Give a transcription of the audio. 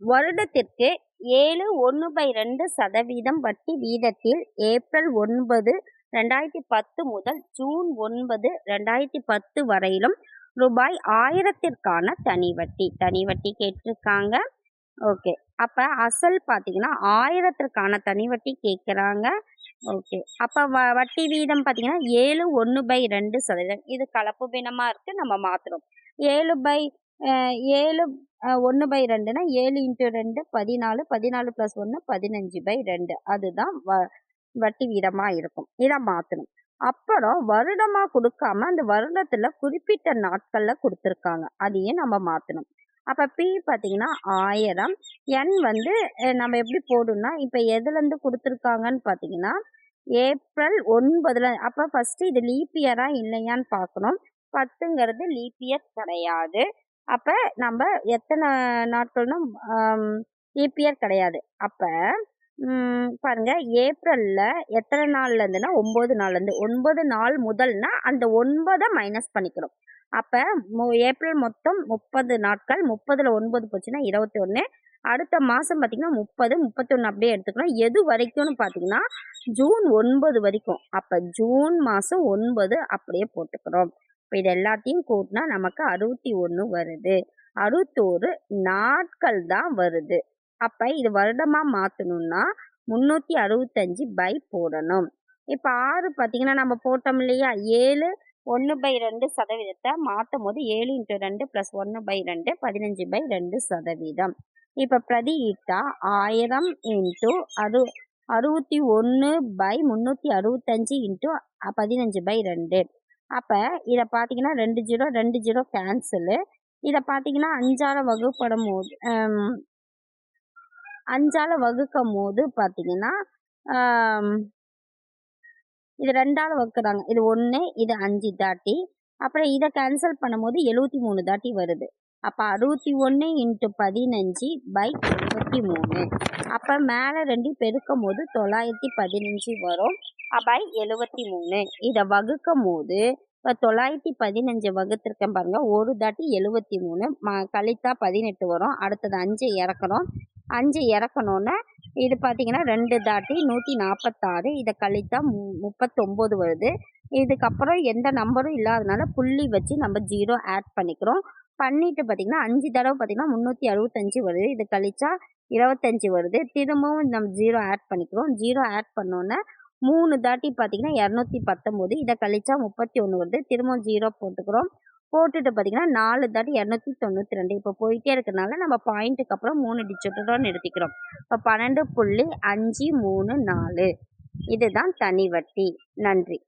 வருடத்திற்கு ஏழு ஒன்று பை ரெண்டு சதவீதம் வட்டி வீதத்தில் ஏப்ரல் ஒன்பது ரெண்டாயிரத்தி பத்து முதல் ஜூன் ஒன்பது ரெண்டாயிரத்தி பத்து வரையிலும் ரூபாய் ஆயிரத்திற்கான தனி வட்டி. தனி வட்டி கேட்டிருக்காங்க. ஓகே. அப்போ அசல் பார்த்தீங்கன்னா ஆயிரத்திற்கான தனி வட்டி கேட்குறாங்க. ஓகே. அப்போ வ வட்டி வீதம் பார்த்தீங்கன்னா ஏழு ஒன்று பை ரெண்டு சதவீதம். இது கலப்பு பினமாக இருக்குது நம்ம மாற்றுறோம் ஏழு பை ஏழு ஒன்று பை ரெண்டுனா ஏழு இன்ட்டு ரெண்டு பதினாலு பதினாலு ப்ளஸ் ஒன்று பதினஞ்சு பை ரெண்டு. அதுதான் வ வட்டி வீதமாக இருக்கும். இதை மாற்றணும் அப்புறம் வருடமாக கொடுக்காம அந்த வருடத்தில் குறிப்பிட்ட நாட்களில் கொடுத்துருக்காங்க. அதையும் நம்ம மாற்றணும் அப்போ பி பார்த்தீங்கன்னா ஆயிரம். என் வந்து நம்ம எப்படி போடணும்னா இப்போ எதுலேருந்து கொடுத்துருக்காங்கன்னு பார்த்தீங்கன்னா ஏப்ரல் ஒன்பதில் அப்போ ஃபஸ்ட்டு இது லீப் இயராக இல்லையான்னு பார்க்கணும். பத்துங்கிறது லீப் இயர் கிடையாது. அப்போ நம்ம எத்தனை நாட்கள்னா இபிஆர் கிடையாது. அப்போ பாருங்க ஏப்ரலில் எத்தனை நாள்லேருந்துன்னா ஒம்பது நாள்லேருந்து. ஒன்பது நாள் முதல்னா அந்த ஒன்பதை மைனஸ் பண்ணிக்கிறோம் அப்போ ஏப்ரல் மொத்தம் முப்பது நாட்கள் முப்பதில் ஒன்பது போச்சுன்னா இருபத்தி ஒன்று அடுத்த மாதம் பார்த்திங்கன்னா முப்பது முப்பத்தொன்று அப்படியே எடுத்துக்கணும். எது வரைக்கும்னு பார்த்திங்கன்னா ஜூன் ஒன்பது வரைக்கும். அப்போ ஜூன் மாதம் ஒன்பது அப்படியே போட்டுக்கிறோம் இப்போ இது எல்லாத்தையும் கூட்டினா நமக்கு அறுபத்தி ஒன்று வருது. அறுபத்தோரு நாட்கள் தான் வருது. அப்போ இது வருடமாக மாற்றணும்னா முந்நூற்றி அறுபத்தஞ்சி பை போடணும். இப்போ ஆறு பார்த்தீங்கன்னா நம்ம போட்டோம் இல்லையா? ஏழு ஒன்று பை ரெண்டு சதவீதத்தை மாற்றும் போது ஏழு இன்ட்டு ரெண்டு ப்ளஸ் ஒன்று பை ரெண்டு பதினஞ்சு பை ரெண்டு சதவீதம். இப்போ பிரதி ஈட்டா ஆயிரம் இன்ட்டு அறு அறுபத்தி ஒன்று பை முந்நூற்றி அறுபத்தஞ்சி இன்ட்டு பதினஞ்சு பை ரெண்டு. அப்போ இதை பார்த்தீங்கன்னா ரெண்டு ஜீரோ ரெண்டு ஜீரோ கேன்சலு இதை பார்த்தீங்கன்னா அஞ்சால் வகுப்படும் போது அஞ்சால் வகுக்கும் போது பார்த்தீங்கன்னா இது ரெண்டால் வகுக்கிறாங்க. இது ஒன்று இது அஞ்சு தாட்டி. அப்புறம் இதை கேன்சல் பண்ணும்போது எழுபத்தி மூணு தாட்டி வருது. அப்போ அறுபத்தி ஒன்று இன்ட்டு பதினஞ்சு பை எழுபத்தி மூணு. அப்போ மேலே ரெண்டு பெருக்கும் போது தொள்ளாயிரத்தி பதினஞ்சு வரும். அபாய் எழுபத்தி மூணு. இதை வகுக்கும் போது இப்போ தொள்ளாயிரத்தி பதினஞ்சு வகுத்திருக்கேன் பாருங்கள் ஒரு தாட்டி எழுபத்தி மூணு ம கழித்தா பதினெட்டு வரும் அடுத்தது அஞ்சு இறக்குறோம் அஞ்சு இறக்கணுன்னே இது பார்த்தீங்கன்னா ரெண்டு தாட்டி நூற்றி நாற்பத்தாறு இதை கழித்தா மு முப்பத்தொம்போது வருது. இதுக்கப்புறம் எந்த நம்பரும் இல்லாதனால புள்ளி வச்சு நம்ம ஜீரோ ஆட் பண்ணிக்கிறோம். பண்ணிட்டு பார்த்தீங்கன்னா அஞ்சு தடவை பார்த்தீங்கன்னா முந்நூற்றி அறுபத்தஞ்சு வருது. இது கழிச்சா இருபத்தஞ்சி வருது. திரும்பவும் நம்ம ஜீரோ ஆட் பண்ணிக்கிறோம். ஜீரோ ஆட் பண்ணோன்னே மூணு தாட்டி பார்த்தீங்கன்னா இரநூத்தி பத்தொம்போது. இதை கழிச்சா முப்பத்தி ஒன்று வருது. திரும்பவும் ஜீரோ போட்டுக்கிறோம். போட்டுட்டு பார்த்தீங்கன்னா நாலு தாட்டி இரநூத்தி தொண்ணூற்றி ரெண்டு. இப்போ போயிட்டே இருக்கிறனால நம்ம பாயிண்ட்டுக்கு அப்புறம் மூணு டிஜிட்டோட நிறுத்திக்கிறோம் இப்போ பன்னெண்டு புள்ளி அஞ்சு மூணு நாலு. இதுதான் தனி வட்டி. நன்றி.